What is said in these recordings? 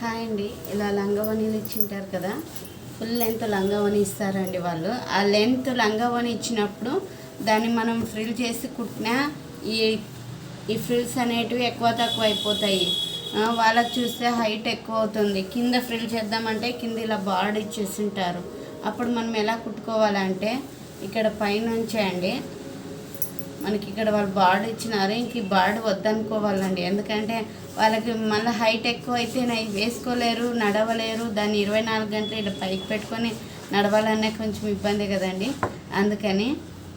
Hi అండి. ఇలా లంగవనీలు ఇచ్చింటారు కదా ఫుల్ లెంత్ లంగవని ఇస్తారండి వాళ్ళు. ఆ లెంత్ లంగవని ఇచ్చినప్పుడు దాన్ని మనం ఫ్రిల్ చేసి కుట్టినా ఈ ఈ ఫ్రిల్స్ అనేటివి ఎక్కువ తక్కువ అయిపోతాయి. వాళ్ళకి చూస్తే హైట్ ఎక్కువ అవుతుంది. కింద ఫ్రిల్ చేద్దామంటే కింద ఇలా బార్డ్ ఇచ్చేసింటారు అప్పుడు మనం ఎలా కుట్టుకోవాలంటే ఇక్కడ పైనుంచే అండి మనకి ఇక్కడ వాళ్ళు బార్డు ఇచ్చినారు ఇంక ఈ బార్డు వద్దనుకోవాలండి. ఎందుకంటే వాళ్ళకి మళ్ళీ హైట్ ఎక్కువ అయితే వేసుకోలేరు నడవలేరు దాన్ని ఇరవై నాలుగు గంటలు ఇలా పైకి పెట్టుకొని నడవాలనే కొంచెం ఇబ్బంది కదండి. అందుకని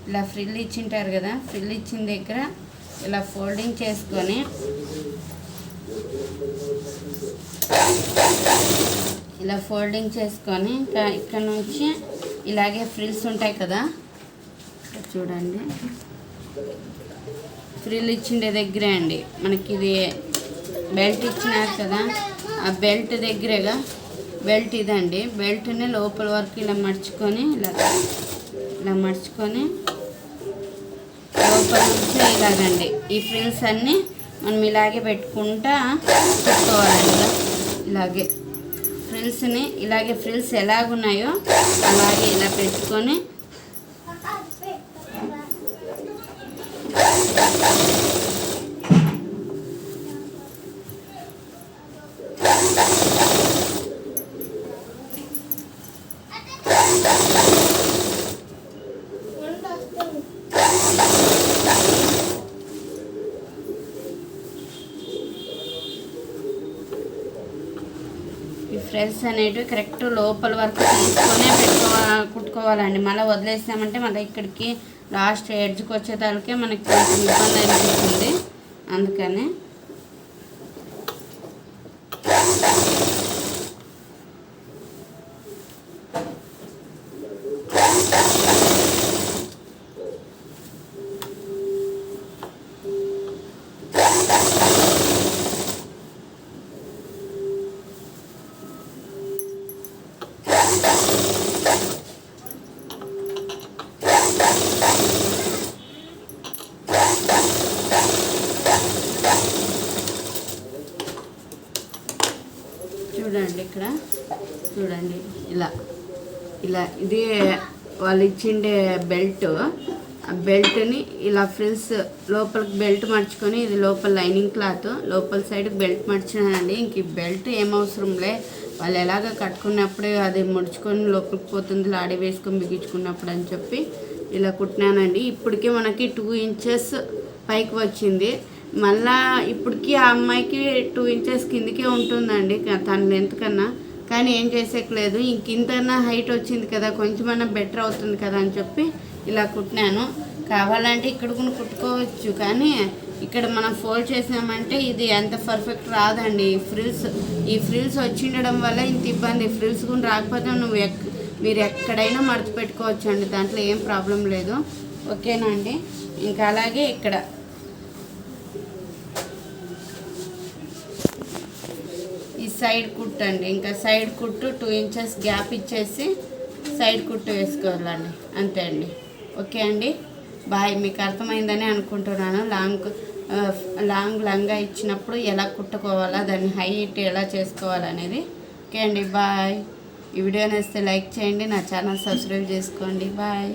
ఇలా ఫ్రిల్ ఇచ్చింటారు కదా ఫ్రిల్ ఇచ్చిన దగ్గర ఇలా ఫోల్డింగ్ చేసుకొని ఇలా ఫోల్డింగ్ చేసుకొని ఇంకా ఇక్కడ నుంచి ఇలాగే ఫ్రిల్స్ ఉంటాయి కదా. చూడండి. ఫ్రిల్ ఇచ్చిండే దగ్గరే అండి. మనకి ఇది బెల్ట్ ఇచ్చినారు కదా ఆ బెల్ట్ దగ్గరేగా బెల్ట్ ఇదండి. బెల్ట్ని లోపల వరకు ఇలా మడుచుకొని ఇలా ఇలా మడుచుకొని లోపల నుంచి ఇలాగండి. ఈ ఫ్రిల్స్ అన్నీ మనం ఇలాగే పెట్టుకుంటా పెట్టుకోవాలండి. ఇలాగే ఫ్రిల్స్ని ఇలాగే ఫ్రిల్స్ ఎలాగున్నాయో అలాగే ఇలా పెట్టుకొని ఈ ఫ్రెల్స్ అనేటివి కరెక్ట్ లోపల వరకు తీసుకొనే పెట్టుకో కుట్టుకోవాలండి. మళ్ళీ వదిలేసామంటే మళ్ళీ ఇక్కడికి లాస్ట్ ఎడ్జ్కి వచ్చేదానికే మనకి కొంచెం ఇబ్బంది అనిపిస్తుంది. అందుకని చూడండి ఇక్కడ. చూడండి. ఇలా. ఇలా ఇది వాళ్ళు ఇచ్చిండే బెల్ట్. ఆ బెల్ట్ని ఇలా ఫ్రిల్స్ లోపలికి బెల్ట్ మర్చుకొని ఇది లోపల లైనింగ్ క్లాత్. లోపల సైడ్ బెల్ట్ మర్చినానండి ఇంక ఈ బెల్ట్ ఏం అవసరంలే. వాళ్ళు ఎలాగ కట్టుకున్నప్పుడే అది ముడుచుకొని లోపలికి పోతుంది లాడి వేసుకొని బిగించుకున్నప్పుడు అని చెప్పి ఇలా కుట్టినానండి. ఇప్పటికే మనకి టూ ఇంచెస్ పైకి వచ్చింది. మళ్ళా ఇప్పటికి ఆ అమ్మాయికి టూ ఇంచెస్ కిందకే ఉంటుందండి తన లెంత్ కన్నా. కానీ ఏం చేసేయట్లేదు. ఇంకింతన్నా హైట్ వచ్చింది కదా కొంచెమన్నా బెటర్ అవుతుంది కదా అని చెప్పి ఇలా కుట్టినాను. కావాలంటే ఇక్కడ కూడా కుట్టుకోవచ్చు. కానీ ఇక్కడ మనం ఫోల్డ్ చేసామంటే ఇది ఎంత పర్ఫెక్ట్ రాదండి. ఈ ఫ్రిల్స్ ఈ ఫ్రిల్స్ వచ్చిండడం వల్ల ఇంత ఇబ్బంది. ఫ్రిల్స్ కూడా రాకపోతే నువ్వు ఎక్ మీరు ఎక్కడైనా మడత అండి దాంట్లో ఏం ప్రాబ్లం లేదు. ఓకేనా అండి? ఇంకా అలాగే ఇక్కడ. ఈ సైడ్ కుట్టు అండి. ఇంకా సైడ్ కుట్టు టూ ఇంచెస్ గ్యాప్ ఇచ్చేసి సైడ్ కుట్టు వేసుకోవాలండి. అంతే అండి. ఓకే అండి. బాయ్ మీకు అర్థమైందని అనుకుంటున్నాను. లాంగ్ లాంగ్ లంగా ఇచ్చినప్పుడు ఎలా కుట్టుకోవాలా దాన్ని హైట్ ఎలా చేసుకోవాలనేది. ఓకే అండి. బాయ్. ఈ వీడియో నేస్తే లైక్ చేయండి. నా ఛానల్ సబ్స్క్రైబ్ చేసుకోండి. బాయ్.